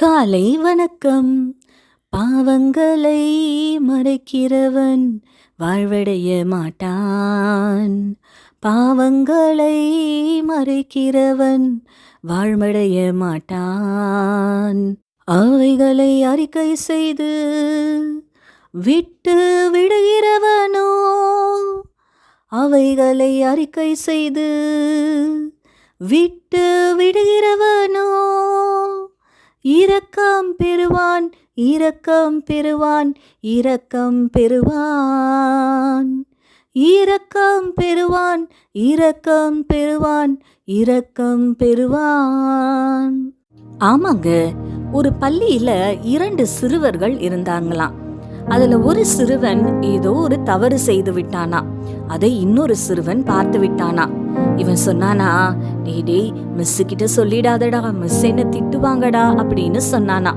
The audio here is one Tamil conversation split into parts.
காலை வணக்கம். பாவங்களை மறைக்கிறவன் வாழ்வடைய மாட்டான். பாவங்களை மறைக்கிறவன் வாழ்வடைய மாட்டான். அவைகளை அறிக்கை செய்து விட்டு விடுகிறவனோ அவைகளை அறிக்கை செய்து விட்டு விடுகிறவனோ இரக்கம் பெறுவான் இரக்கம் பெறுவான் இரக்கம் பெறுவான். இரக்கம் பெறுவான் இரக்கம் பெறுவான் இரக்கம் பெறுவான். ஆமாங்க ஒரு பள்ளியில இரண்டு சிறுவர்கள் இருந்தாங்களாம். அதுல ஒரு சிறுவன் ஏதோ ஒரு தவறு செய்து விட்டானா அதை இன்னொரு சிறுவன் பார்த்து விட்டானா. இவன் சொன்னானா டே டேய் மிஸ் கிட்ட சொல்லிடாதடா மிஸ் என்ன திட்டுவாங்கடா அப்படின்னு சொன்னானா.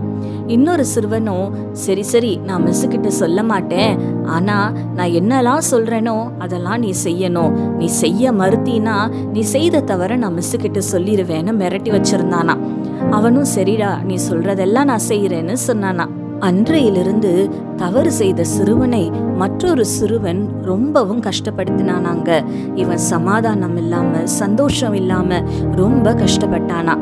இன்னொரு சிறுவனும் சரி சரி நான் மிஸ் கிட்ட சொல்ல மாட்டேன். ஆனா நான் என்னெல்லாம் சொல்றேனோ அதெல்லாம் நீ செய்யணும். நீ செய்ய மறுத்தினா நீ செய்த தவிர நான் மிஸ் கிட்ட சொல்லிடுவேன்னு மிரட்டி வச்சிருந்தானா. அவனும் சரிடா நீ சொல்றதெல்லாம் நான் செய்யறேன்னு சொன்னானா. அன்றையிலிருந்து தவறு செய்த சிறுவனை மற்றொரு சிறுவன் ரொம்பவும் கஷ்டப்படுத்தினானாங்க. இவன் சமாதானம் இல்லாம சந்தோஷம் இல்லாம ரொம்ப கஷ்டப்பட்டானா.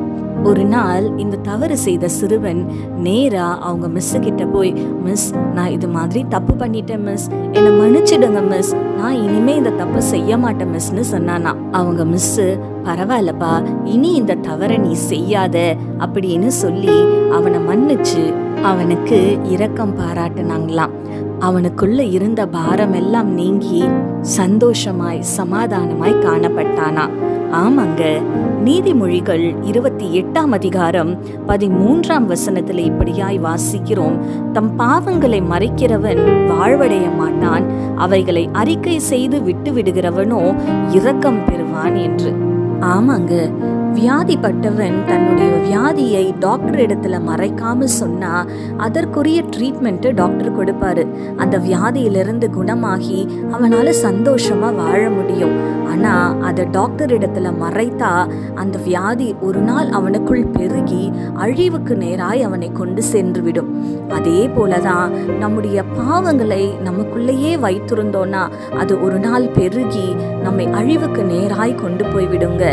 ஒரு நாள் இந்த தவறு செய்த சிறுவன் நேரா அவங்க மிஸ் கிட்ட போய் மிஸ் நான் இது மாதிரி தப்பு பண்ணிட்டேன் மிஸ் என்னை மன்னிச்சிடுங்க மிஸ் நான் இனிமே இந்த தப்பு செய்ய மாட்டேன் மிஸ்னு சொன்னானா. அவங்க மிஸ் பரவாயில்லப்பா இனி இந்த தவறை நீ செய்யாத அப்படின்னு சொல்லி அவனை மன்னிச்சு அவனுக்கு இரக்கம் பாராட்டுனாங்களாம். அவனுக்குள்ள இருந்த பாரம் எல்லாம் நீங்கி சந்தோஷமாய் சமாதானமாய் காணப்பட்டானா? ஆமாங்க. நீதிமொழிகள் இருபத்தி எட்டாம் அதிகாரம் பதிமூன்றாம் வசனத்தில் இப்படியாய் வாசிக்கிறோம். தம் பாவங்களை மறைக்கிறவன் வாழ்வடைய மாட்டான். அவைகளை அறிக்கை செய்து விட்டு விடுகிறவனோ இரக்கம் பெறுவான் என்று. ஆமாங்க. வியாதிப்பட்டவன் தன்னுடைய வியாதியை டாக்டர் இடத்துல மறைக்காம சொன்னா அதற்குரிய ட்ரீட்மெண்ட்டை டாக்டர் கொடுப்பாரு. அந்த வியாதியிலிருந்து குணமாகி அவனால சந்தோஷமா வாழ முடியும். ஆனா அதை டாக்டர் இடத்துல மறைத்தா அந்த வியாதி ஒரு நாள் அவனுக்குள் பெருகி அழிவுக்கு நேராய் அவனை கொண்டு சென்று விடும் அதே போலதான் நம்முடைய பாவங்களை நமக்குள்ளேயே வைத்திருந்தோம்னா அது ஒரு நாள் பெருகி நம்மை அழிவுக்கு நேராய் கொண்டு போய் விடுங்க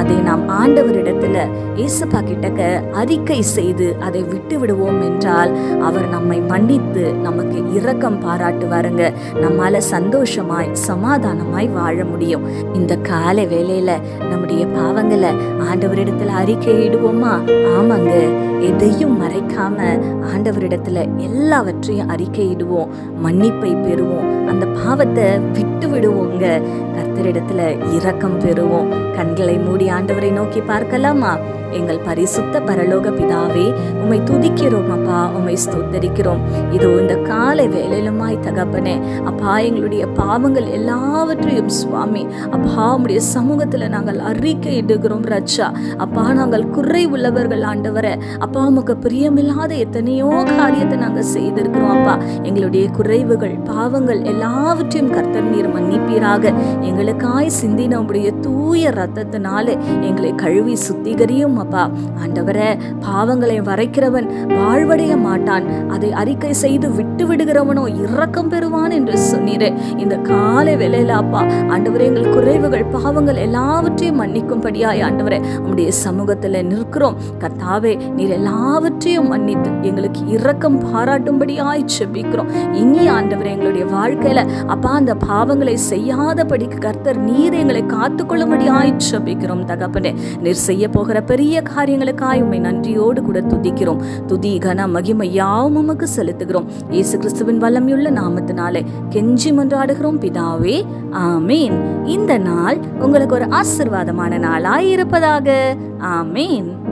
அதை நாம் ஆண்டவரிடத்துல இயேசுப்பா கிட்டக்க அறிக்கை செய்து அதை விட்டு விடுவோம் என்றால் அவர் நம்மை மன்னித்து நமக்கு இரக்கம் பாராட்டுவாருங்க. நம்மால சந்தோஷமாய் சமாதானமாய் வாழ முடியும். இந்த காலை வேலையில நம்முடைய பாவங்களை ஆண்டவரிடத்துல அறிக்கையிடுவோமா? ஆமாங்க. எதையும் மறைக்காம ஆண்டவரிடத்துல எல்லாவற்றையும் அறிக்கையிடுவோம். மன்னிப்பை பெறுவோம். அந்த பாவத்தை விட்டு விடுவோங்க. கர்த்தரிடத்துல இரக்கம் பெறுவோம். கண்களை மூடி ஆண்டவரை நோக்கி பார்க்கலாமா? எங்கள் பரிசுத்த பரலோக பிதாவே உம்மை துதிக்கிறோம் அப்பா உம்மை ஸ்தோத்தரிக்கிறோம். இதோ இந்த காலை வேலையிலுமாய் தகப்பனே அப்பா எங்களுடைய பாவங்கள் எல்லாவற்றையும் சுவாமி அப்பா உடைய சமூகத்தில் நாங்கள் அறிக்கையிடுகிறோம் ரச்சா அப்பா நாங்கள் குறை உள்ளவர்கள் ஆண்டவரை அப்பா உமக்கு பிரியமில்லாத எத்தனையோ காரியத்தை நாங்கள் செய்திருக்கிறோம் அப்பா. எங்களுடைய குறைவுகள் பாவங்கள் எல்லாவற்றையும் கர்த்தர் நீர் மன்னிப்பீராக. எங்களுக்காய் சிந்தின உடைய தூய ரத்தத்தினால எங்களை கழுவி சுத்திகரியும் அப்பா. ஆண்டவரே பாவங்களை வரைக்கிறவன் வாழ்வடைய மாட்டான். அதை அறிக்கை செய்து விட்டு விடுகிறவனோ இரக்கம் பெறுவான் என்று சொன்னீரே. இந்த காலை வேலையில அப்பா ஆண்டவரே எங்கள் குறைவுகள் பாவங்கள் எல்லாவற்றையும் மன்னிக்கும்படியாய் ஆண்டவரே உம்முடைய சமூகத்தில் நிற்கிறோம். கர்த்தாவே நீர் எல்லாவற்றையும் மன்னித்து எங்களுக்கு இரக்கம் பாராட்டும்படியாய் செபிக்கிறோம். இனி ஆண்டவரே எங்களுடைய வாழ்க்கையில அப்பா அந்த பாவங்களை செய்யாதபடிக்கு கர்த்தர் நீர் எங்களை காத்துக்கொள்ளும்படியாய் செபிக்கிறோம் தகப்பனே. நீர் செய்ய போகிற பெரிய காரியங்களுக்காய் உண்மை நன்றியோடு கூட துதிக்கிறோம். துதி கன மகிமை யாவும் உமக்கு செலுத்துகிறோம். இயேசு கிறிஸ்துவின் வல்லமையுள்ள நாமத்தினாலே கெஞ்சி மன்றாடுகிறோம். பிதாவே ஆமேன். இந்த நாள் உங்களுக்கு ஒரு ஆசிர்வாதமான நாளாய் இருப்பதாக. ஆமேன்.